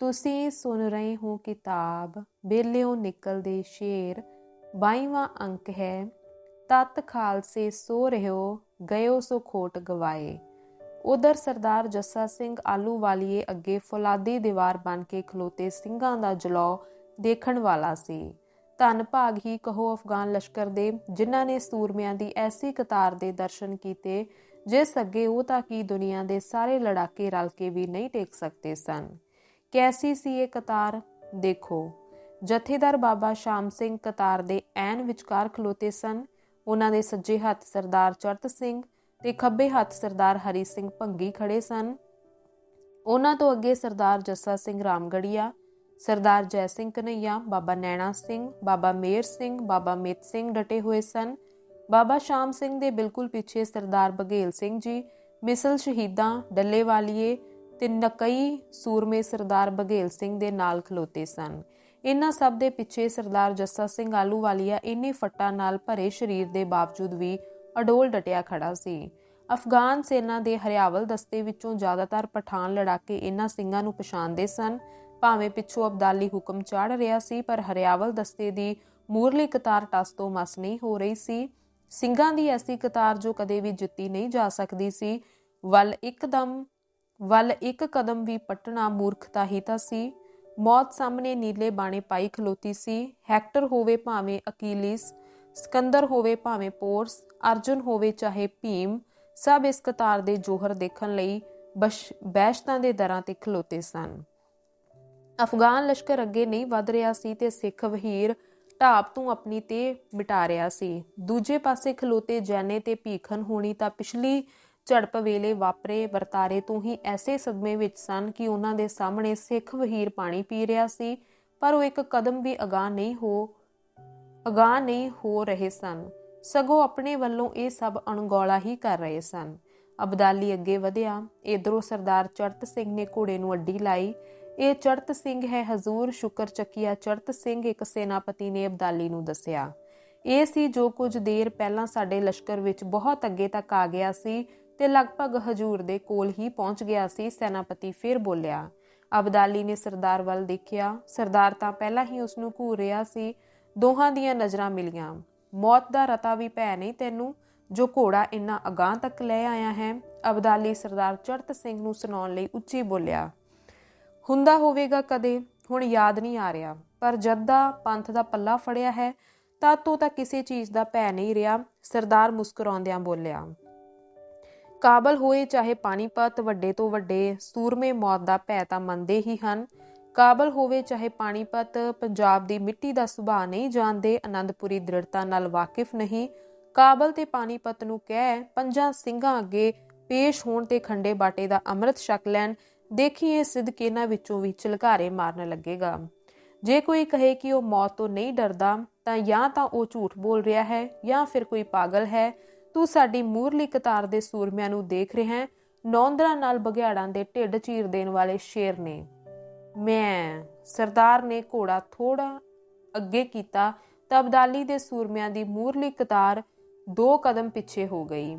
ਤੁਸੀਂ ਸੁਣ ਰਹੇ ਹੋ ਕਿਤਾਬ ਬੇਲਿਓ ਨਿਕਲਦੇ ਸ਼ੇਰ 22ਵਾਂ ਅੰਕ ਹੈ, ਤਤ ਖਾਲਸੇ ਸੋ ਰਹਿਓ, ਗਇਓ ਸੋ ਖੋਟ ਗਵਾਏ। ਉਧਰ ਸਰਦਾਰ ਜੱਸਾ ਸਿੰਘ ਆਲੂ ਵਾਲੀਏ ਅੱਗੇ ਫੌਲਾਦੀ ਦੀਵਾਰ ਬਣ ਕੇ ਖਲੋਤੇ ਸਿੰਘਾਂ ਦਾ ਜਲੌ ਦੇਖਣ ਵਾਲਾ ਸੀ। ਧੰਨ ਭਾਗ ਹੀ ਕਹੋ ਅਫਗਾਨ ਲਸ਼ਕਰ ਦੇ, ਜਿਨ੍ਹਾਂ ਨੇ ਸੂਰਮਿਆਂ ਦੀ ਐਸੀ ਕਤਾਰ ਦੇ ਦਰਸ਼ਨ ਕੀਤੇ, ਜਿਸ ਅੱਗੇ ਉਹ ਤਾਂ ਕੀ ਦੁਨੀਆ ਦੇ ਸਾਰੇ ਲੜਾਕੇ ਰਲ ਕੇ ਵੀ ਨਹੀਂ ਟੇਕ ਸਕਦੇ ਸਨ। ਕੈਸੀ ਸੀ ਇਹ ਕਤਾਰ? ਦੇਖੋ, ਜਥੇਦਾਰ ਬਾਬਾ ਸ਼ਾਮ ਸਿੰਘ ਕਤਾਰ ਦੇ ਐਨ ਵਿਚਕਾਰ ਖਲੋਤੇ ਸਨ। ਉਹਨਾਂ ਦੇ ਸੱਜੇ ਹੱਥ ਸਰਦਾਰ ਚਰਤ ਸਿੰਘ ਤੇ ਖੱਬੇ ਹੱਥ ਸਰਦਾਰ ਹਰੀ ਸਿੰਘ ਭੰਗੀ ਖੜੇ ਸਨ। ਉਹਨਾਂ ਤੋਂ ਅੱਗੇ ਸਰਦਾਰ ਜੱਸਾ ਸਿੰਘ ਰਾਮਗੜੀਆ, ਸਰਦਾਰ ਜੈ ਸਿੰਘ ਕਨਈਆ, ਬਾਬਾ ਨੈਣਾ ਸਿੰਘ, ਬਾਬਾ ਮੇਰ ਸਿੰਘ, ਬਾਬਾ ਮਿਤ ਸਿੰਘ ਡਟੇ ਹੋਏ ਸਨ। ਬਾਬਾ ਸ਼ਾਮ ਸਿੰਘ ਦੇ ਬਿਲਕੁਲ ਪਿੱਛੇ ਸਰਦਾਰ ਬਘੇਲ ਸਿੰਘ ਜੀ, ਮਿਸਲ ਸ਼ਹੀਦਾਂ ਡੱਲੇ ਵਾਲੀਏ ਤੇ ਨਕਈ ਸੂਰਮੇ ਸਰਦਾਰ ਬਘੇਲ ਸਿੰਘ ਦੇ ਨਾਲ ਖਲੋਤੇ ਸਨ। ਇਹਨਾਂ ਸਭ ਦੇ ਪਿੱਛੇ ਸਰਦਾਰ ਜੱਸਾ ਸਿੰਘ ਆਲੂਵਾਲੀਆ ਇੰਨੇ ਫੱਟਾਂ ਨਾਲ ਭਰੇ ਸਰੀਰ ਦੇ ਬਾਵਜੂਦ ਵੀ ਅਡੋਲ ਡਟਿਆ ਖੜਾ ਸੀ। ਅਫਗਾਨ ਸੈਨਾ ਦੇ ਹਰਿਆਵਲ ਦਸਤੇ ਵਿੱਚੋਂ ਜ਼ਿਆਦਾਤਰ ਪਠਾਨ ਲੜਾਕੇ ਇਹਨਾਂ ਸਿੰਘਾਂ ਨੂੰ ਪਛਾਣਦੇ ਸਨ। ਭਾਵੇਂ ਪਿੱਛੋਂ ਅਬਦਾਲੀ ਹੁਕਮ ਚਾੜ ਰਿਹਾ ਸੀ, ਪਰ ਹਰਿਆਵਲ ਦਸਤੇ ਦੀ ਮੂਰਲੀ ਕਤਾਰ ਟਸ ਤੋਂ ਮਸ ਨਹੀਂ ਹੋ ਰਹੀ ਸੀ। ਸਿੰਘਾਂ ਦੀ ਐਸੀ ਕਤਾਰ ਜੋ ਕਦੇ ਵੀ ਜਿੱਤੀ ਨਹੀਂ ਜਾ ਸਕਦੀ ਸੀ, ਵੱਲ ਇੱਕਦਮ ਵੱਲ ਇੱਕ ਕਦਮ ਵੀ ਪਟਣਾ ਮੂਰਖਤਾ ਹੀ ਤਾਂ ਸੀ। ਮੌਤ ਸਾਹਮਣੇ ਨੀਲੇ ਬਾਣੇ ਪਾਈ ਖਲੋਤੀ ਸੀ। ਹੈਕਟਰ ਹੋਵੇ ਭਾਵੇਂ ਅਕੀਲਿਸ, ਸਕੰਦਰ ਹੋਵੇ ਭਾਵੇਂ ਪੋਰਸ, ਅਰਜੁਨ ਹੋਵੇ ਚਾਹੇ ਭੀਮ, ਸਭ ਇਸ ਕਤਾਰ ਦੇ ਜੋਹਰ ਦੇਖਣ ਲਈ ਬੈਸ਼ਤਾਂ ਦੇ ਦਰਾਂ ਤੇ ਖਲੋਤੇ ਸਨ। ਅਫਗਾਨ ਲਸ਼ਕਰ ਅੱਗੇ ਨਹੀਂ ਵੱਧ ਰਿਹਾ ਸੀ ਤੇ ਸਿੱਖ ਵਹੀਰ ਢਾਬ ਤੋਂ ਆਪਣੀ ਤੇ ਮਿਟਾ ਰਿਹਾ ਸੀ। ਦੂਜੇ ਪਾਸੇ ਖਲੋਤੇ ਜੈਨੇ ਤੇ ਭੀਖਨ ਹੋਣੀ ਤਾਂ ਪਿਛਲੀ ਝੜਪ ਵੇਲੇ ਵਾਪਰੇ, ਵਰਤਾਰੇ ਤੋਂ ਹੀ ਐਸੇ ਸਦਮੇ ਵਿੱਚ ਸਨ ਕਿ ਉਹਨਾਂ ਦੇ ਸਾਹਮਣੇ ਸਿੱਖ ਵਹੀਰ ਪਾਣੀ ਪੀ ਰਿਹਾ ਸੀ, ਪਰ ਉਹ ਇੱਕ ਕਦਮ ਵੀ ਅਗਾਹ ਨਹੀਂ ਹੋ, ਅਗਾਹ ਨਹੀਂ ਹੋ ਰਹੇ ਸਨ। ਸਗੋਂ ਆਪਣੇ ਵੱਲੋਂ ਇਹ ਸਭ ਅਣਗੌਲਾ ਹੀ ਕਰ ਰਹੇ ਸਨ। ਅਬਦਾਲੀ ਅੱਗੇ ਵਧਿਆ ਇਧਰੋਂ ਸਰਦਾਰ ਚੜਤ ਸਿੰਘ ਨੇ ਘੋੜੇ ਨੂੰ ਅੱਡੀ ਲਾਈ। ਇਹ ਚੜਤ ਸਿੰਘ ਹੈ ਹਜ਼ੂਰ ਸ਼ੁਕਰ ਚੱਕੀਆ ਚੜਤ ਸਿੰਘ, ਇੱਕ ਸੈਨਾਪਤੀ ਨੇ ਅਬਦਾਲੀ ਨੂੰ ਦੱਸਿਆ। ਇਹ ਸੀ ਜੋ ਕੁਝ ਦੇਰ ਪਹਿਲਾਂ ਸਾਡੇ ਲਸ਼ਕਰ ਵਿੱਚ ਬਹੁਤ ਅੱਗੇ ਤੱਕ ਆ ਗਿਆ ਸੀ ਤੇ ਲਗਭਗ ਹਜੂਰ ਦੇ ਕੋਲ ਹੀ ਪਹੁੰਚ ਗਿਆ ਸੀ, ਸੈਨਾਪਤੀ ਫਿਰ ਬੋਲਿਆ, ਅਬਦਾਲੀ ਨੇ ਸਰਦਾਰ ਵੱਲ ਦੇਖਿਆ। ਸਰਦਾਰ ਤਾਂ ਪਹਿਲਾਂ ਹੀ ਉਸ ਨੂੰ ਘੂਰ ਰਿਹਾ ਸੀ। ਦੋਹਾਂ ਦੀਆਂ ਨਜ਼ਰਾਂ ਮਿਲੀਆਂ। ਮੌਤ ਦਾ ਰਤਾ ਵੀ ਭੈ ਨਹੀਂ ਤੈਨੂੰ, ਜੋ ਘੋੜਾ ਇੰਨਾ ਅਗਾਹ ਤੱਕ ਲੈ ਆਇਆ ਹੈ। ਅਬਦਾਲੀ ਸਰਦਾਰ ਚੜਤ ਸਿੰਘ ਨੂੰ ਸੁਣਾਉਣ ਲਈ ਉੱਚੀ ਬੋਲਿਆ, ਹੁੰਦਾ ਹੋਵੇਗਾ ਕਦੇ, ਹੁਣ ਯਾਦ ਨਹੀਂ ਆ ਰਿਹਾ। ਪਰ ਜਦ ਦਾ ਪੰਥ ਦਾ ਪੱਲਾ ਫੜਿਆ ਹੈ ਤਾਂ ਤੋਂ ਤਾਂ ਕਿਸੇ ਚੀਜ਼ ਦਾ ਭੈ ਨਹੀਂ ਰਿਹਾ, ਸਰਦਾਰ ਮੁਸਕਰਾਉਂਦਿਆਂ ਬੋਲਿਆ। ਕਾਬਲ ਹੋਏ ਚਾਹੇ ਪਾਣੀਪਤ ਵੱਡੇ ਤੋਂ ਵੱਡੇ ਸੂਰਮੇ ਮੌਤ ਦਾ ਭੈ ਤਾਂ ਮੰਨਦੇ ਹੀ ਹਨ। ਕਾਬਲ ਹੋਵੇ ਚਾਹੇ ਪਾਣੀਪਤ, ਪੰਜਾਬ ਦੀ ਮਿੱਟੀ ਦਾ ਸੁਭਾਅ ਨਹੀਂ ਜਾਣਦੇ ਆਨੰਦਪੁਰੀ ਦ੍ਰਿੜਤਾ ਨਾਲ ਵਾਕਿਫ ਨਹੀਂ। ਕਾਬਲ ਤੇ ਪਾਣੀਪਤ ਨੂੰ ਕਹਿ ਪੰਜਾਂ ਸਿੰਘਾਂ ਅੱਗੇ ਪੇਸ਼ ਹੋਣ ਤੇ ਖੰਡੇ ਬਾਟੇ ਦਾ ਅੰਮ੍ਰਿਤ ਛਕ ਲੈਣ। ਦੇਖੀਏ ਸਿੱਧਕੇ ਇਹਨਾਂ ਵਿੱਚੋਂ ਵੀ ਚਲਕਾਰੇ ਮਾਰਨ ਲੱਗੇਗਾ। ਜੇ ਕੋਈ ਕਹੇ ਕਿ ਉਹ ਮੌਤ ਤੋਂ ਨਹੀਂ ਡਰਦਾ, ਤਾਂ ਜਾਂ ਤਾਂ ਉਹ ਝੂਠ ਬੋਲ ਰਿਹਾ ਹੈ ਜਾਂ ਫਿਰ ਕੋਈ ਪਾਗਲ ਹੈ। ਤੂੰ ਸਾਡੀ ਮੂਰਲੀ ਕਤਾਰ ਦੇ ਸੂਰਮਿਆਂ ਨੂੰ ਦੇਖ ਰਿਹਾ ਹੈ, ਨੌਂਦਰਾ ਨਾਲ ਬਗਿਆੜਾਂ ਦੇ ਢਿੱਡ ਚੀਰ ਦੇਣ ਵਾਲੇ ਸ਼ੇਰ ਨੇ। ਮੈਂ, ਸਰਦਾਰ ਨੇ ਘੋੜਾ ਥੋੜਾ ਅੱਗੇ ਕੀਤਾ, ਤਾਂ ਅਬਦਾਲੀ ਦੇ ਸੂਰਮਿਆਂ ਦੀ ਮੂਰਲੀ ਕਤਾਰ ਦੋ ਕਦਮ ਪਿੱਛੇ ਹੋ ਗਈ।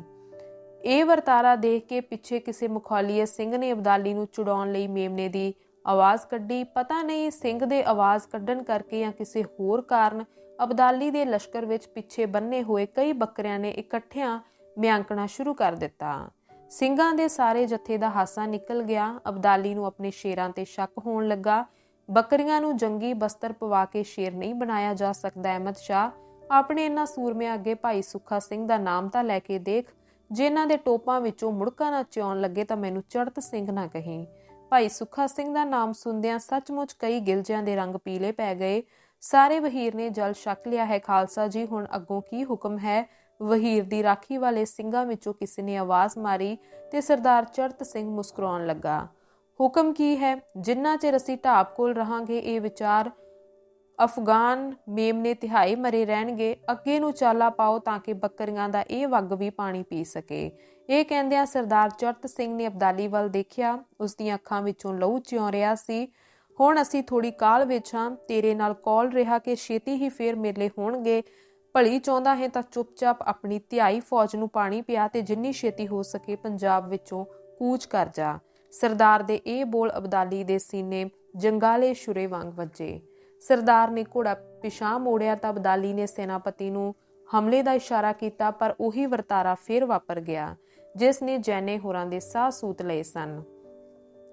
ਇਹ ਵਰਤਾਰਾ ਦੇਖ ਕੇ ਪਿੱਛੇ ਕਿਸੇ ਮੁਖਾਲੀਏ ਸਿੰਘ ਨੇ ਅਬਦਾਲੀ ਨੂੰ ਚੁੜਾਉਣ ਲਈ ਮੇਮਨੇ ਦੀ ਆਵਾਜ਼ ਕੱਢੀ। ਪਤਾ ਨਹੀਂ ਸਿੰਘ ਦੇ ਆਵਾਜ਼ ਕੱਢਣ ਕਰਕੇ ਜਾਂ ਕਿਸੇ ਹੋਰ ਕਾਰਨ ਅਬਦਾਲੀ ਦੇ ਲਸ਼ਕਰ ਵਿੱਚ ਪਿੱਛੇ ਬੰਨੇ ਹੋਏ ਕਈ ਬੱਕਰਿਆਂ ਨੇ ਇਕੱਠਿਆਂ ਮਿਆਂਕਣਾ ਸ਼ੁਰੂ ਕਰ ਦਿੱਤਾ। ਸਿੰਘਾਂ ਦੇ ਸਾਰੇ ਜਥੇ ਦਾ ਹਾਸਾ ਨਿਕਲ ਗਿਆ। ਅਬਦਾਲੀ ਨੂੰ ਆਪਣੇ ਸ਼ੇਰਾਂ ਤੇ ਸ਼ੱਕ ਹੋਣ ਲੱਗਾ। ਬੱਕਰੀਆਂ ਨੂੰ ਜੰਗੀ ਬਸਤਰ ਪਵਾ ਕੇ ਸ਼ੇਰ ਨਹੀਂ ਬਣਾਇਆ ਜਾ ਸਕਦਾ, ਅਹਿਮਦ ਸ਼ਾਹ। ਆਪਣੇ ਇਹਨਾਂ ਸੂਰਮਿਆਂ ਅੱਗੇ ਭਾਈ ਸੁੱਖਾ ਸਿੰਘ ਦਾ ਨਾਮ ਤਾਂ ਲੈ ਕੇ ਦੇਖ, ਜੇ ਇਹਨਾਂ ਦੇ ਟੋਪਾਂ ਵਿੱਚੋਂ ਮੁੜਕਾ ਨਾ ਚਿਉਣ ਲੱਗੇ ਤਾਂ ਮੈਨੂੰ ਚੜਤ ਸਿੰਘ ਨਾ ਕਹੀਂ। ਭਾਈ ਸੁੱਖਾ ਸਿੰਘ ਦਾ ਨਾਮ ਸੁਣਦਿਆਂ ਸੱਚਮੁੱਚ ਕਈ ਗਿਲਜਿਆਂ ਦੇ ਰੰਗ ਪੀਲੇ ਪੈ ਗਏ। ਸਾਰੇ ਵਹੀਰ ਨੇ ਜਲ ਛਕ ਲਿਆ ਹੈ। ਖਾਲਸਾ ਜੀ, ਹੁਣ ਅੱਗੋਂ ਕੀ ਹੁਕਮ ਹੈ? ਵਹੀਰ ਦੀ ਰਾਖੀ ਵਾਲੇ ਸਿੰਘਾਂ ਵਿੱਚੋਂ ਕਿਸੇ ਨੇ ਆਵਾਜ਼ ਮਾਰੀ ਤੇ ਸਰਦਾਰ ਚੜਤ ਸਿੰਘ ਮੁਸਕਰਾਉਣ ਲੱਗਾ। ਹੁਕਮ ਕੀ ਹੈ? ਜਿੰਨਾ ਚਿਰ ਅਸੀਂ ਢਾਬ ਕੋਲ ਰਹਾਂਗੇ, ਇਹ ਵਿਚਾਰ ਅਫਗਾਨ ਮੇਮਨੇ ਤਿਹਾਈ ਮਰੇ ਰਹਿਣਗੇ। ਅੱਗੇ ਨੂੰ ਚਾਲਾ ਪਾਓ ਤਾਂ ਕਿ ਬੱਕਰੀਆਂ ਦਾ ਇਹ ਵਗ ਵੀ ਪਾਣੀ ਪੀ ਸਕੇ। ਇਹ ਕਹਿੰਦਿਆਂ ਸਰਦਾਰ ਚੜਤ ਸਿੰਘ ਨੇ ਅਬਦਾਲੀ ਵੱਲ ਦੇਖਿਆ। ਉਸ ਦੀਆਂ ਅੱਖਾਂ ਵਿੱਚੋਂ ਲਹੂ ਚਿਉਂ ਰਿਹਾ ਸੀ। ਹੁਣ ਅਸੀਂ ਥੋੜੀ ਕਾਲ ਵਿੱਚ ਹਾਂ। ਤੇਰੇ ਨਾਲ ਕੌਲ ਰਿਹਾ ਕਿ ਛੇਤੀ ਹੀ ਫੇਰ ਮੇਲੇ ਹੋਣਗੇ। ਭਲੀ ਚਾਹੁੰਦਾ ਹੈ ਤਾਂ ਚੁੱਪਚਾਪ ਆਪਣੀ ਧਿਆਈ ਫੌਜ ਨੂੰ ਪਾਣੀ ਪਿਆ ਤੇ ਜਿੰਨੀ ਛੇਤੀ ਹੋ ਸਕੇ ਪੰਜਾਬ ਵਿੱਚੋਂ ਕੂਚ ਕਰ ਜਾ। ਸਰਦਾਰ ਦੇ ਇਹ ਬੋਲ ਅਬਦਾਲੀ ਦੇ ਸੀਨੇ ਜੰਗਾਲੇ ਸ਼ੁਰੇ ਵਾਂਗ ਵੱਜੇ। ਸਰਦਾਰ ਨੇ ਘੋੜਾ ਪਿਛਾ ਮੋੜਿਆ ਤਾਂ ਅਬਦਾਲੀ ਨੇ ਸੈਨਾਪਤੀ ਨੂੰ ਹਮਲੇ ਦਾ ਇਸ਼ਾਰਾ ਕੀਤਾ, ਪਰ ਉਹੀ ਵਰਤਾਰਾ ਫੇਰ ਵਾਪਰ ਗਿਆ, ਜਿਸ ਨੇ ਜੈਨੇ ਹੋਰਾਂ ਦੇ ਸਾਹ ਸੂਤ ਲਏ ਸਨ।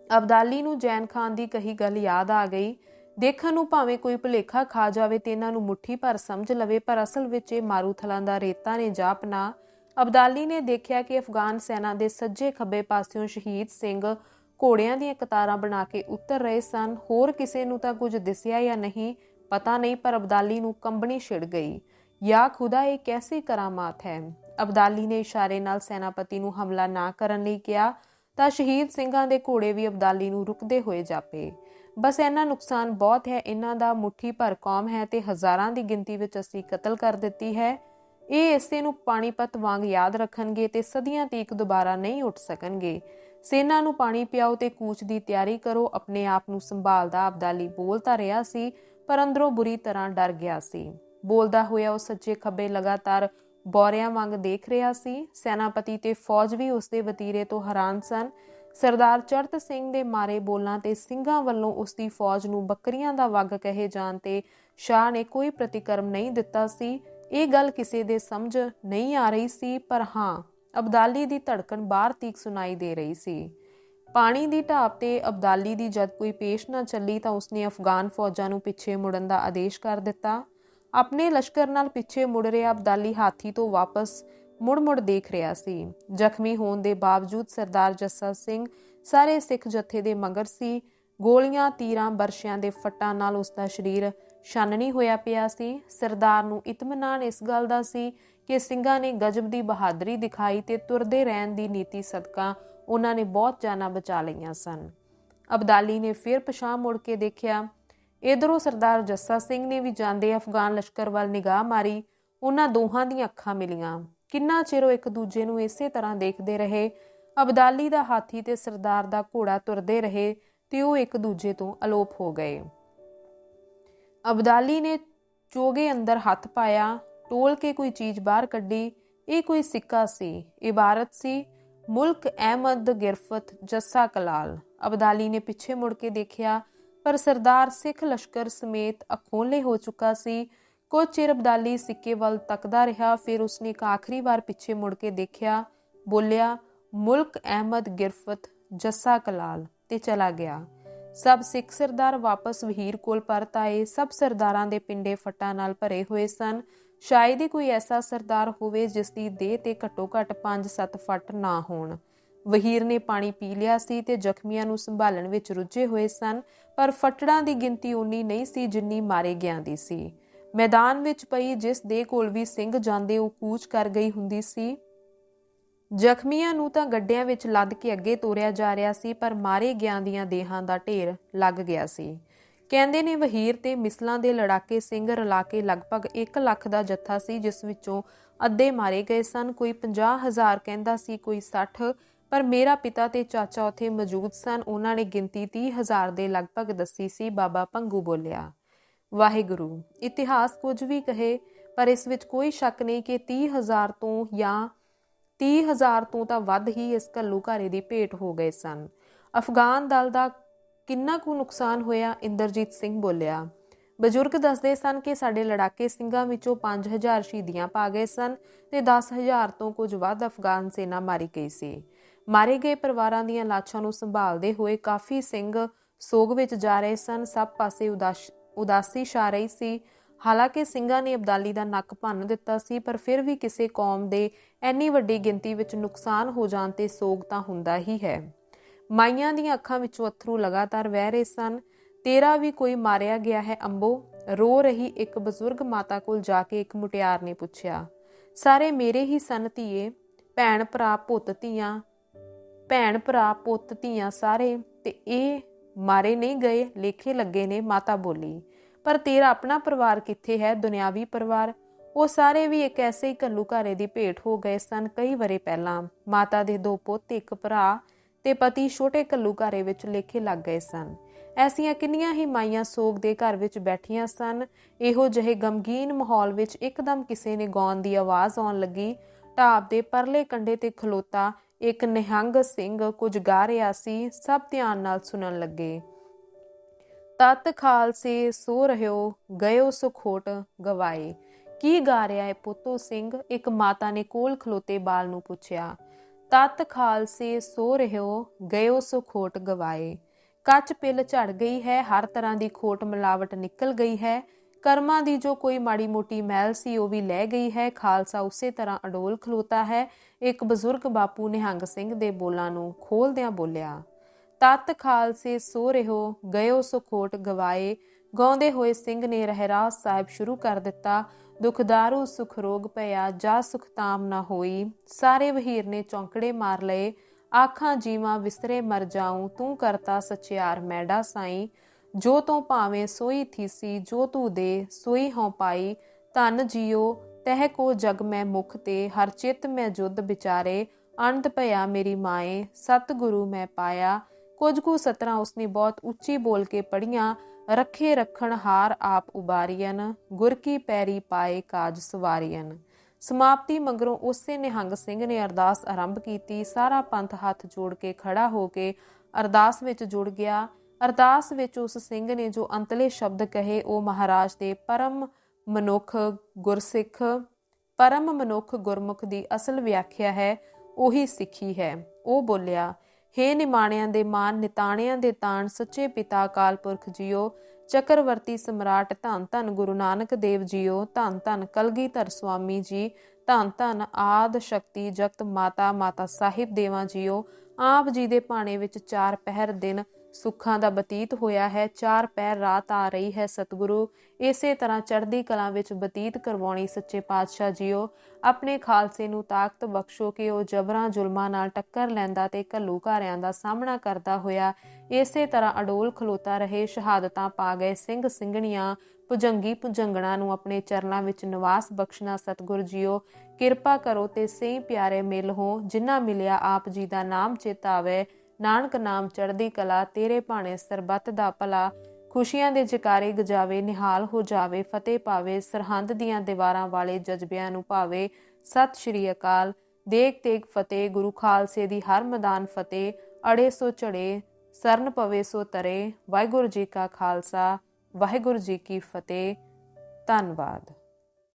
ਅਬਦਾਲੀ ਨੂੰ ਜੈਨ ਖਾਨ ਦੀ ਕਹੀ ਗੱਲ ਯਾਦ ਆ ਗਈ। ਦੇਖਣ ਨੂੰ ਭਾਵੇਂ ਕੋਈ ਭੁਲੇਖਾ ਖਾ ਜਾਵੇ ਤੇ ਇਹਨਾਂ ਨੂੰ ਮੁੱਠੀ ਭਰ ਸਮਝ ਲਵੇ, ਪਰ ਅਸਲ ਵਿੱਚ ਇਹ ਮਾਰੂਥਲਾਂ ਦਾ ਰੇਤਾ ਨੇ ਜਾਪਨਾ ਅਬਦਾਲੀ ਨੇ ਦੇਖਿਆ ਕਿ ਅਫਗਾਨ ਸੈਨਾ ਦੇ ਸੱਜੇ ਖੱਬੇ ਪਾਸਿਓਂ ਸ਼ਹੀਦ ਸਿੰਘ ਘੋੜਿਆਂ ਦੀਆਂ ਕਤਾਰਾਂ ਬਣਾ ਕੇ ਉਤਰ ਰਹੇ ਸਨ। ਹੋਰ ਕਿਸੇ ਨੂੰ ਤਾਂ ਕੁਝ ਦਿਸਿਆ ਜਾਂ ਨਹੀਂ, ਪਤਾ ਨਹੀਂ, ਪਰ ਅਬਦਾਲੀ ਨੂੰ ਕੰਬਣੀ ਛਿੜ ਗਈ। ਯਾ ਖੁਦਾ, ਇਹ ਕੈਸੀ ਕਰਾਮਾਤ ਹੈ? ਅਬਦਾਲੀ ਨੇ ਇਸ਼ਾਰੇ ਨਾਲ ਸੈਨਾਪਤੀ ਨੂੰ ਹਮਲਾ ਨਾ ਕਰਨ ਲਈ ਕਿਹਾ। ਤਾਂ ਸ਼ਹੀਦ ਸਿੰਘਾਂ ਦੇ ਘੋੜੇ ਵੀ ਅਬਦਾਲੀ ਨੂੰ ਰੁਕਦੇ ਹੋਏ ਜਾਪੇ। ਬਸ ਇੰਨਾ ਨੁਕਸਾਨ ਬਹੁਤ ਹੈ ਇਹਨਾਂ ਦਾ ਮੁਠੀ ਭਰ ਕੌਮ ਹੈ ਤੇ ਹਜ਼ਾਰਾਂ ਦੀ ਗਿਣਤੀ ਵਿੱਚ ਅਸੀਂ ਕਤਲ ਕਰ ਦਿੱਤੀ ਹੈ। ਇਹ ਇਸੇ ਨੂੰ ਪਾਣੀਪਤ ਵਾਂਗ ਯਾਦ ਰੱਖਣਗੇ ਤੇ ਸਦੀਆਂ ਤੀਕ ਦੁਬਾਰਾ ਨਹੀਂ ਉੱਠ ਸਕਣਗੇ। ਸੈਨਾ ਨੂੰ ਪਾਣੀ ਪਿਆਓ ਤੇ ਕੂਚ ਦੀ ਤਿਆਰੀ ਕਰੋ, ਆਪਣੇ ਆਪ ਨੂੰ ਸੰਭਾਲਦਾ ਅਬਦਾਲੀ ਬੋਲਦਾ ਰਿਹਾ ਸੀ, ਪਰ ਅੰਦਰੋਂ ਬੁਰੀ ਤਰ੍ਹਾਂ ਡਰ ਗਿਆ ਸੀ। ਬੋਲਦਾ ਹੋਇਆ ਉਹ ਸੱਜੇ ਖੱਬੇ ਲਗਾਤਾਰ ਬੌਰਿਆਂ ਵਾਂਗ ਦੇਖ ਰਿਹਾ ਸੀ। ਸੈਨਾਪਤੀ ਤੇ ਫੌਜ ਵੀ ਉਸ ਦੇ ਵਤੀਰੇ ਤੋਂ ਹੈਰਾਨ ਸਨ। ਸਰਦਾਰ ਚੜਤ ਸਿੰਘ ਦੇ ਮਾਰੇ ਬੋਲਾਂ ਤੇ ਸਿੰਘਾਂ ਵੱਲੋਂ ਉਸ ਦੀ ਫੌਜ ਨੂੰ ਬੱਕਰੀਆਂ ਦਾ ਵੱਗ ਕਹੇ ਜਾਣ ਤੇ ਸ਼ਾਹ ਨੇ ਕੋਈ ਪ੍ਰਤੀਕਰਮ ਨਹੀਂ ਦਿੱਤਾ ਸੀ। ਇਹ ਗੱਲ ਕਿਸੇ ਦੇ ਸਮਝ ਨਹੀਂ ਆ ਰਹੀ ਸੀ, ਪਰ ਹਾਂ, ਅਬਦਾਲੀ ਦੀ ਧੜਕਣ ਬਾਹਰ ਤੀਕ ਸੁਣਾਈ ਦੇ ਰਹੀ ਸੀ। ਪਾਣੀ ਦੀ ਢਾਬ ਤੇ ਅਬਦਾਲੀ ਦੀ ਜਦ ਕੋਈ ਪੇਸ਼ ਨਾ ਚੱਲੀ ਤਾਂ ਉਸਨੇ ਅਫਗਾਨ ਫੌਜਾਂ ਨੂੰ ਪਿੱਛੇ ਮੁੜਨ ਦਾ ਆਦੇਸ਼ ਕਰ ਦਿੱਤਾ। ਆਪਣੇ ਲਸ਼ਕਰ ਨਾਲ ਪਿੱਛੇ ਮੁੜ ਰਿਹਾ ਅਬਦਾਲੀ ਹਾਥੀ ਤੋਂ ਵਾਪਸ ਮੁੜ-ਮੁੜ ਦੇਖ ਰਿਹਾ ਸੀ। ਜ਼ਖਮੀ ਹੋਣ ਦੇ ਬਾਵਜੂਦ ਸਰਦਾਰ ਜੱਸਾ ਸਿੰਘ ਸਾਰੇ ਸਿੱਖ ਜਥੇ ਦੇ ਮਗਰ ਸੀ। ਗੋਲੀਆਂ, ਤੀਰਾਂ, ਬਰਸ਼ਿਆਂ ਦੇ ਫੱਟਾਂ ਨਾਲ ਉਸ ਦਾ ਸਰੀਰ ਛਾਨਣੀ ਹੋਇਆ ਪਿਆ ਸੀ। ਸਰਦਾਰ ਨੂੰ ਇਤਮਨਾਨ ਇਸ ਗੱਲ ਦਾ ਸੀ ਕਿ ਸਿੰਘਾਂ ਨੇ ਗਜਬ ਦੀ ਬਹਾਦਰੀ ਦਿਖਾਈ ਤੇ ਤੁਰਦੇ ਰਹਿਣ ਦੀ ਨੀਤੀ ਸਦਕਾ ਉਹਨਾਂ ਨੇ ਬਹੁਤ ਜਾਨਾਂ ਬਚਾ ਲਈਆਂ ਸਨ। ਅਬਦਾਲੀ ਨੇ ਫਿਰ ਪਛਾਣ ਮੁੜ ਕੇ ਦੇਖਿਆ ਇਧਰੋਂ ਸਰਦਾਰ ਜੱਸਾ ਸਿੰਘ ਨੇ ਵੀ ਜਾਂਦੇ ਅਫਗਾਨ ਲਸ਼ਕਰ ਵੱਲ ਨਿਗਾਹ ਮਾਰੀ। ਉਹਨਾਂ ਦੋਹਾਂ ਦੀਆਂ ਅੱਖਾਂ ਮਿਲੀਆਂ। ਕਿੰਨਾ ਚਿਰ ਉਹ ਇੱਕ ਦੂਜੇ ਨੂੰ ਇਸੇ ਤਰ੍ਹਾਂ ਦੇਖਦੇ ਰਹੇ। ਅਬਦਾਲੀ ਦਾ ਹਾਥੀ ਤੇ ਸਰਦਾਰ ਦਾ ਘੋੜਾ ਤੁਰਦੇ ਰਹੇ ਤੇ ਉਹ ਇੱਕ ਦੂਜੇ ਤੋਂ ਅਲੋਪ ਹੋ ਗਏ। ਅਬਦਾਲੀ ਨੇ ਚੋਗੇ ਅੰਦਰ ਹੱਥ ਪਾਇਆ, ਟੋਲ ਕੇ ਕੋਈ ਚੀਜ਼ ਬਾਹਰ ਕੱਢੀ। ਇਹ ਕੋਈ ਸਿੱਕਾ ਸੀ, ਇਬਾਰਤ ਸੀ। ਮੁਲਕ ਅਹਿਮਦ, ਗਿਰਫਤ, ਜੱਸਾ ਕਲਾਲ। ਅਬਦਾਲੀ ਨੇ ਪਿੱਛੇ ਮੁੜ ਕੇ ਦੇਖਿਆ ਪਰ ਸਰਦਾਰ ਸਿੱਖ ਲਸ਼ਕਰ ਸਮੇਤ ਅਖੋਲੇ ਹੋ ਚੁੱਕਾ ਸੀ। ਕੁਝ ਚਿਰ ਅਬਦਾਲੀ ਸਿੱਕੇ ਵੱਲ ਤੱਕਦਾ ਰਿਹਾ, ਫਿਰ ਉਸਨੇ ਇੱਕ ਆਖਰੀ ਵਾਰ ਪਿੱਛੇ ਮੁੜ ਕੇ ਦੇਖਿਆ, ਬੋਲਿਆ, ਮੁਲਕ ਅਹਿਮਦ ਗਿਰਫਤ, ਜੱਸਾ ਕਲਾਲ ਤੇ ਚਲਾ ਗਿਆ। ਸਭ ਸਿੱਖ ਸਰਦਾਰ ਵਾਪਸ ਵਹੀਰ ਕੋਲ ਪਰਤ ਆਏ। ਸਭ ਸਰਦਾਰਾਂ ਦੇ ਪਿੰਡੇ ਫੱਟਾਂ ਨਾਲ ਭਰੇ ਹੋਏ ਸਨ। ਸ਼ਾਇਦ ਹੀ ਕੋਈ ਐਸਾ ਸਰਦਾਰ ਹੋਵੇ ਜਿਸ ਦੀ ਦੇਹ ਤੇ ਘੱਟੋ ਘੱਟ 5-7 ਫੱਟ ਨਾ ਹੋਣ। ਵਹੀਰ ਨੇ ਪਾਣੀ ਪੀ ਲਿਆ ਸੀ ਤੇ ਜ਼ਖਮੀਆਂ ਨੂੰ ਸੰਭਾਲਣ ਵਿੱਚ ਰੁੱਝੇ ਹੋਏ ਸਨ, ਪਰ ਫੱਟੜਾਂ ਦੀ ਗਿਣਤੀ ਉਨੀ ਨਹੀਂ ਸੀ ਜਿੰਨੀ ਮਾਰੇ ਗਿਆਂ ਦੀ ਸੀ। ਮੈਦਾਨ ਵਿੱਚ ਪਈ ਜਿਸ ਦੇ ਕੋਲ ਵੀ ਸਿੰਘ ਜਾਂਦੇ ਉਹ ਕੂਚ ਕਰ ਗਈ ਹੁੰਦੀ ਸੀ। ਜ਼ਖਮੀਆਂ ਨੂੰ ਤਾਂ ਗੱਡਿਆਂ ਵਿੱਚ ਲੱਦ ਕੇ ਅੱਗੇ ਤੋਰਿਆ ਜਾ ਰਿਹਾ ਸੀ, ਪਰ ਮਾਰੇ ਗਿਆਂ ਦੀਆਂ ਦੇਹਾਂ ਦਾ ਢੇਰ ਲੱਗ ਗਿਆ ਸੀ। ਕਹਿੰਦੇ ਨੇ ਵਹੀਰ ਤੇ ਮਿਸਲਾਂ ਦੇ ਲੜਾਕੇ ਸਿੰਘ ਰਲਾ ਕੇ ਲਗਭਗ 1 ਲੱਖ ਦਾ ਜੱਥਾ ਸੀ, ਜਿਸ ਵਿੱਚੋਂ ਅੱਧੇ ਮਾਰੇ ਗਏ ਸਨ, ਕੋਈ 50000 ਕਹਿੰਦਾ ਸੀ, ਕੋਈ 60 ਪਰ ਮੇਰਾ ਪਿਤਾ ਤੇ ਚਾਚਾ ਉੱਥੇ ਮੌਜੂਦ ਸਨ। ਉਹਨਾਂ ਨੇ ਗਿਣਤੀ 30000 ਦੇ ਲਗਭਗ ਦੱਸੀ ਸੀ। ਬਾਬਾ ਪੰਗੂ ਬੋਲਿਆ, ਵਾਹਿਗੁਰੂ, ਇਤਿਹਾਸ ਕੁਝ ਵੀ ਕਹੇ, ਪਰ ਇਸ ਵਿੱਚ ਕੋਈ ਸ਼ੱਕ ਨਹੀਂ ਕਿ 30000 ਤੋਂ ਜਾਂ 30000 ਤੋਂ ਤਾਂ ਵੱਧ ਹੀ ਇਸ ਘੱਲੂਘਾਰੇ ਦੀ ਭੇਟ ਹੋ ਗਏ ਸਨ। ਅਫਗਾਨ ਦਲ ਦਾ ਕਿੰਨਾ ਕੁ ਨੁਕਸਾਨ ਹੋਇਆ, ਇੰਦਰਜੀਤ ਸਿੰਘ ਬੋਲਿਆ, ਬਜ਼ੁਰਗ ਦੱਸਦੇ ਸਨ ਕਿ ਸਾਡੇ ਲੜਾਕੇ ਸਿੰਘਾਂ ਵਿੱਚੋਂ 5000 ਸ਼ਹੀਦੀਆਂ ਪਾ ਗਏ ਸਨ ਤੇ 10000 ਤੋਂ ਕੁਝ ਵੱਧ ਅਫਗਾਨ ਸੈਨਾ ਮਾਰੀ ਗਈ ਸੀ। ਮਾਰੇ ਗਏ ਪਰਿਵਾਰਾਂ ਦੀਆਂ ਲਾਸ਼ਾਂ ਨੂੰ ਸੰਭਾਲਦੇ ਹੋਏ ਕਾਫੀ ਸਿੰਘ ਸੋਗ ਵਿੱਚ ਜਾ ਰਹੇ ਸਨ। ਸਭ ਪਾਸੇ ਉਦਾਸੀ ਛਾ ਰਹੀ ਸੀ। ਹਾਲਾਂਕਿ ਸਿੰਘਾਂ ਨੇ ਅਬਦਾਲੀ ਦਾ ਨੱਕ ਭੰਨ ਦਿੱਤਾ ਸੀ, ਪਰ ਫਿਰ ਵੀ ਕਿਸੇ ਕੌਮ ਦੇ ਐਨੀ ਵੱਡੀ ਗਿਣਤੀ ਵਿੱਚ ਨੁਕਸਾਨ ਹੋ ਜਾਣ ਤੇ ਸੋਗ ਤਾਂ ਹੁੰਦਾ ਹੀ ਹੈ। ਮਾਈਆਂ ਦੀਆਂ ਅੱਖਾਂ ਵਿੱਚੋਂ ਅਥਰੂ ਲਗਾਤਾਰ ਵਹਿ ਰਹੇ ਸਨ। ਤੇਰਾ ਵੀ ਕੋਈ ਮਾਰਿਆ ਗਿਆ ਹੈ ਅੰਬੋ? ਰੋ ਰਹੀ ਇੱਕ ਬਜ਼ੁਰਗ ਮਾਤਾ ਕੋਲ ਜਾ ਕੇ ਇੱਕ ਮੁਟਿਆਰ ਨੇ ਪੁੱਛਿਆ। ਸਾਰੇ ਮੇਰੇ ਹੀ ਸਨ ਧੀਏ, ਭੈਣ ਭਰਾ ਪੁੱਤ ਧੀਆਂ। ਭੈਣ, ਭਰਾ, ਪੁੱਤ, ਧੀਆਂ ਸਾਰੇ ਤੇ ਇਹ ਮਾਰੇ ਨਹੀਂ ਗਏ, ਲੇਖੇ ਲੱਗੇ ਨੇ ਮਾਤਾ ਬੋਲੀ। ਪਰ ਤੇਰਾ ਆਪਣਾ ਪਰਿਵਾਰ ਕਿੱਥੇ ਹੈ? ਦੁਨਿਆਵੀ ਪਰਿਵਾਰ। ਉਹ ਸਾਰੇ ਵੀ ਇੱਕ ਐਸੇ ਹੀ ਘੱਲੂ ਦੀ ਭੇਟ ਹੋ ਗਏ ਸਨ ਕਈ ਵਰੇ ਪਹਿਲਾਂ। ਮਾਤਾ ਦੇ ਦੋ ਪੁੱਤ, ਇੱਕ ਭਰਾ ਤੇ ਪਤੀ ਛੋਟੇ ਘੱਲੂ ਵਿੱਚ ਲੇਖੇ ਲੱਗ ਗਏ ਸਨ। ਐਸੀਆਂ ਕਿੰਨੀਆਂ ਹੀ ਮਾਈਆਂ ਸੋਗ ਦੇ ਘਰ ਵਿੱਚ ਬੈਠੀਆਂ ਸਨ। ਇਹੋ ਜਿਹੇ ਗਮਗੀਨ ਮਾਹੌਲ ਵਿੱਚ ਇੱਕਦਮ ਕਿਸੇ ਨੇ ਗਾਉਣ ਦੀ ਆਵਾਜ਼ ਆਉਣ ਲੱਗੀ। ਢਾਬ ਦੇ ਪਰਲੇ ਕੰਡੇ ਤੇ ਖਲੋਤਾ ਇੱਕ ਨਿਹੰਗ ਸਿੰਘ ਕੁਝ ਗਾ ਰਿਹਾ ਸੀ, ਸਭ ਧਿਆਨ ਨਾਲ ਸੁਣਨ ਲੱਗੇ। ਤਤ ਖਾਲਸੇ ਸੋ ਰਹਿਓ, ਗਇਓ ਸੁਖੋਟ ਗਵਾਏ। ਕੀ ਗਾ ਰਿਹਾ ਹੈ ਪੁੱਤੋ ਸਿੰਘ? ਇੱਕ ਮਾਤਾ ਨੇ ਕੋਲ ਖਲੋਤੇ ਬਾਲ ਨੂੰ ਪੁੱਛਿਆ। ਤਤ ਖਾਲਸੇ ਸੋ ਰਹਿਓ, ਗਇਓ ਸੁਖੋਟ ਗਵਾਏ। ਕੱਚ ਪਿੱਲ ਝੜ ਗਈ ਹੈ, ਹਰ ਤਰ੍ਹਾਂ ਦੀ ਖੋਟ ਮਿਲਾਵਟ ਨਿਕਲ ਗਈ ਹੈ। ਕਰਮਾਂ ਦੀ ਜੋ ਕੋਈ ਮਾੜੀ ਮੋਟੀ ਮੈਲ ਸੀ, ਉਹ ਵੀ ਲੈ ਗਈ ਹੈ। ਖਾਲਸਾ ਉਸੇ ਤਰ੍ਹਾਂ ਅਡੋਲ ਖਲੋਤਾ ਹੈ। ਇੱਕ ਬਜ਼ੁਰਗ ਬਾਪੂ ਨਿਹੰਗ ਸਿੰਘ ਦੇ ਬੋਲਾਂ ਨੂੰ ਖੋਲਦਿਆਂ ਬੋਲਿਆ, ਤਤ ਖਾਲਸੇ ਸੋ ਰਹੋ, ਗਇਓ ਸੁਖੋਟ ਗਵਾਏ। ਗਾਉਂਦੇ ਹੋਏ ਸਿੰਘ ਨੇ ਰਹਿਰਾਸ ਸਾਹਿਬ ਸ਼ੁਰੂ ਕਰ ਦਿੱਤਾ, ਦੁਖਦਾਰੂ ਸੁਖ ਰੋਗ ਪਿਆ, ਜਾ ਸੁਖ ਤਾਮ ਨਾ ਹੋਈ। ਸਾਰੇ ਵਹੀਰ ਨੇ ਚੌਂਕੜੇ ਮਾਰ ਲਏ, ਆਖਾਂ ਜੀਵਾਂ ਵਿਸਰੇ ਮਰ ਜਾਉ ਤੂੰ ਕਰਤਾ ਸਚਿਆਰ ਮੈਡਾ ਸਾਈ। ਜੋ ਤੂੰ ਭਾਵੇਂ ਸੋਈ ਥੀਸੀ, ਜੋ ਤੂੰ ਦੇ ਸੋਈ ਹਉ ਪਾਈ, ਧਨ ਜੀਓ, ਤਹਿ ਕੋ ਜਗ ਮੈਂ ਮੁਖ ਤੇ, ਹਰ ਚਿਤ ਮੈਂ ਜੁਦ ਵਿਚਾਰੇ ਅੰਤ ਭਇਆ ਮੇਰੀ ਮਾਏ ਸਤ ਗੁਰੂ ਮੈਂ ਪਾਇਆ। ਕੁਝ ਕੁ ਸਤਰਾਂ ਉਸਨੇ ਬਹੁਤ ਉੱਚੀ ਬੋਲ ਕੇ ਪੜੀਆਂ ਰੱਖੇ ਰੱਖਣ ਹਾਰ ਆਪ ਉਬਾਰੀਅਨ ਗੁਰ ਕੀ ਪੈਰੀ ਪਾਏ ਕਾਜ ਸਵਾਰੀਅਨ ਸਮਾਪਤੀ ਮਗਰੋਂ ਉਸੇ ਨਿਹੰਗ ਸਿੰਘ ਨੇ ਅਰਦਾਸ ਆਰੰਭ ਕੀਤੀ, ਸਾਰਾ ਪੰਥ ਹੱਥ ਜੋੜ ਕੇ ਖੜਾ ਹੋ ਕੇ ਅਰਦਾਸ ਵਿੱਚ ਜੁੜ ਗਿਆ। ਅਰਦਾਸ ਵਿੱਚ ਉਸ ਸਿੰਘ ਨੇ ਜੋ ਅੰਤਲੇ ਸ਼ਬਦ ਕਹੇ, ਉਹ ਮਹਾਰਾਜ ਦੇ ਪਰਮ ਮਨੁੱਖ ਗੁਰਸਿੱਖ, ਪਰਮ ਮਨੁੱਖ ਗੁਰਮੁਖ ਦੀ ਅਸਲ ਵਿਆਖਿਆ ਹੈ, ਉਹੀ ਸਿੱਖੀ ਹੈ। ਉਹ ਬੋਲਿਆ, ਹੇ ਨਿਮਾਣਿਆਂ ਦੇ ਮਾਨ, ਨਿਤਾਣਿਆਂ ਦੇ ਤਾਣ, ਸੱਚੇ ਪਿਤਾ ਅਕਾਲ ਪੁਰਖ ਜੀਓ, ਚੱਕਰਵਰਤੀ ਸਮਰਾਟ, ਧੰਨ ਧੰਨ ਗੁਰੂ ਨਾਨਕ ਦੇਵ ਜੀਓ, ਧੰਨ ਧੰਨ ਕਲਗੀਧਰ ਸੁਆਮੀ ਜੀ, ਧੰਨ ਧੰਨ ਆਦ ਸ਼ਕਤੀ ਜਗਤ ਮਾਤਾ ਮਾਤਾ ਸਾਹਿਬ ਦੇਵਾਂ ਜੀਓ, ਆਪ ਜੀ ਦੇ ਭਾਣੇ ਵਿੱਚ ਚਾਰ ਪਹਿਰ ਦਿਨ ਸੁੱਖਾਂ ਦਾ ਬਤੀਤ ਹੋਇਆ ਹੈ, ਚਾਰ ਪੈਰ ਰਾਤ ਆ ਰਹੀ ਹੈ ਸਤਿਗੁਰੂ। ਇਸੇ ਤਰ੍ਹਾਂ ਚੜ੍ਹਦੀ ਕਲਾ ਵਿੱਚ ਬਤੀਤ ਕਰਵਾਉਣੀ ਸੱਚੇ ਪਾਤਸ਼ਾਹ ਜੀਓ। ਆਪਣੇ ਖਾਲਸੇ ਨੂੰ ਤਾਕਤ ਬਖਸ਼ੋ ਕਿ ਉਹ ਜਬਰਾਂ ਜ਼ੁਲਮਾਂ ਨਾਲ ਟੱਕਰ ਲੈਂਦਾ ਤੇ ਘੱਲੂ ਘਾਰਿਆਂ ਦਾ ਸਾਹਮਣਾ ਕਰਦਾ ਹੋਇਆ। ਇਸੇ ਤਰ੍ਹਾਂ ਅਡੋਲ ਖਲੋਤਾ ਰਹੇ, ਸ਼ਹਾਦਤਾਂ ਪਾ ਗਏ, ਸਿੰਘ ਸਿੰਘਣੀਆਂ ਭੁਜੰਗੀ ਭੁਜੰਗਣਾ ਨੂੰ ਆਪਣੇ ਚਰਨਾਂ ਵਿੱਚ ਨਿਵਾਸ ਬਖਸ਼ਣਾ ਸਤਿਗੁਰ ਜੀਓ। ਕਿਰਪਾ ਕਰੋ ਤੇ ਸਹੀ ਪਿਆਰੇ ਮਿਲ ਹੋ ਜਿਨ੍ਹਾਂ ਮਿਲਿਆ ਆਪ ਜੀ ਦਾ ਨਾਮ ਚੇਤਾਵੇ। ਨਾਨਕ ਨਾਮ ਚੜ੍ਹਦੀ ਕਲਾ, ਤੇਰੇ ਭਾਣੇ ਸਰਬੱਤ ਦਾ ਭਲਾ, ਖੁਸ਼ੀਆਂ ਦੇ ਜਕਾਰੇ ਗਜਾਵੇ, ਨਿਹਾਲ ਹੋ ਜਾਵੇ, ਫਤਿਹ ਪਾਵੇ, ਸਰਹੰਦ ਦੀਆਂ ਦੀਵਾਰਾਂ ਵਾਲੇ ਜਜ਼ਬਿਆਂ ਨੂੰ ਭਾਵੇ। ਸਤਿ ਸ਼੍ਰੀ ਅਕਾਲ। ਦੇਖ ਤੇਗ ਫਤਿਹ, ਗੁਰੂ ਖਾਲਸੇ ਦੀ ਹਰ ਮੈਦਾਨ ਫਤਿਹ। ਅੜੇ ਸੋ ਚੜੇ ਸਰਨ ਪਵੇ ਸੋ ਤਰੇ। ਵਾਹਿਗੁਰੂ ਜੀ ਕਾ ਖਾਲਸਾ, ਵਾਹਿਗੁਰੂ ਜੀ ਕੀ ਫਤਿਹ। ਧੰਨਵਾਦ।